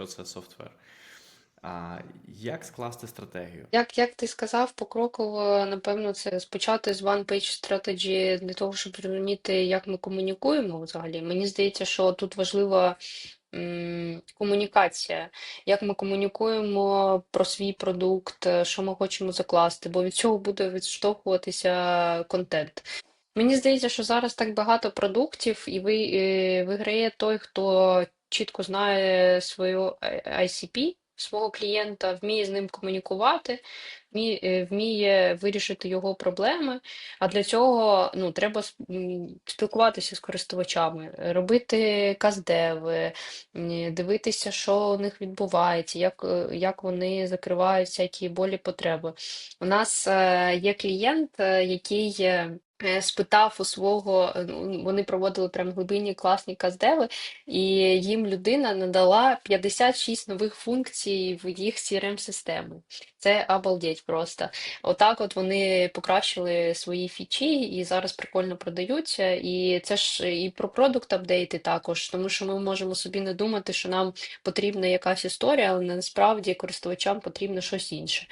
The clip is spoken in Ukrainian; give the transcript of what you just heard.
якщо це софтвер. А як скласти стратегію? Як, як ти сказав, покроково, напевно, це спочати з One Page Strategy для того, щоб зрозуміти, як ми комунікуємо взагалі. Мені здається, що тут важлива м, комунікація, як ми комунікуємо про свій продукт, що ми хочемо закласти, бо від цього буде відштовхуватися контент. Мені здається, що зараз так багато продуктів, і ви, е, виграє той, хто чітко знає свою е, ICP, свого клієнта, вміє з ним комунікувати, вміє, е, вміє вирішити його проблеми. А для цього ну, треба спілкуватися з користувачами, робити каздеви, дивитися, що у них відбувається, як, е, як вони закривають всякі болі потреби. У нас є клієнт, який. Е, е, Спитав у свого, е, ну, вони проводили прям глибинні класні каздеви, і їм людина надала 56 нових функцій в їх CRM-систему. Це обалдеть просто. Отак от вони покращили свої фічі і зараз прикольно продаються. І це ж і про продукт апдейти також, тому що ми можемо собі не думати, що нам потрібна якась історія, але насправді користувачам потрібно щось інше.